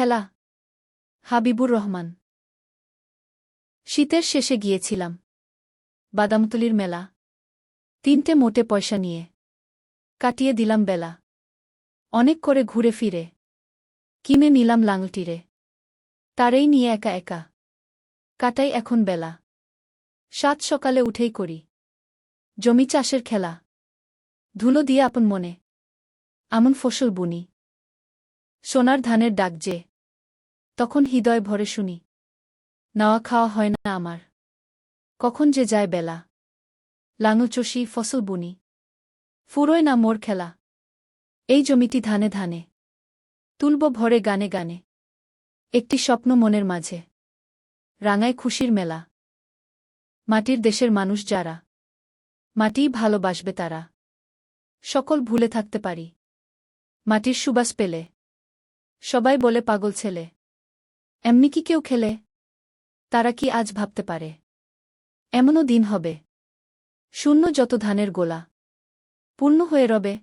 খেলা। হাবিবুর রহমান। শীতের শেষে গিয়েছিলাম। বাদামতলির মেলা। তিনটে মোটে পয়সা নিয়ে। কাটিয়ে দিলাম বেলা। অনেক করে ঘুরে ফিরে। কিনে নিলাম লাঙলটিরে। তারেই নিয়ে একা একা। কাটাই এখন বেলা। সাত সকালে উঠেই করি। জমি চাষের খেলা। ধুলো দিয়ে আপন মনে। আমন ফসল বুনি। সোনার ধানের ডাক যে। তখন হৃদয় ভরে শুনি, নাওয়া খাওয়া হয় না আমার। কখন যে যায় বেলা। লাঙল চষি, ফসল বুনি। ফুরোয় না মোর খেলা। এই জমিটি ধানে ধানে। তুলব ভরে গানে গানে। একটি স্বপ্ন মনের মাঝে। রাঙায় খুশির মেলা। মাটির দেশের মানুষ যারা। মাটিই ভালোবাসবে তারা। সকল ভুলে থাকতে পারি। মাটির সুবাস পেলে। সবাই বলে পাগল ছেলে। এমনি কি কেউ খেলে? তারা কি আজ ভাবতে পারে? এমনও দিন হবে। শূন্য যত ধানের গোলা। পূর্ণ হয়ে রবে।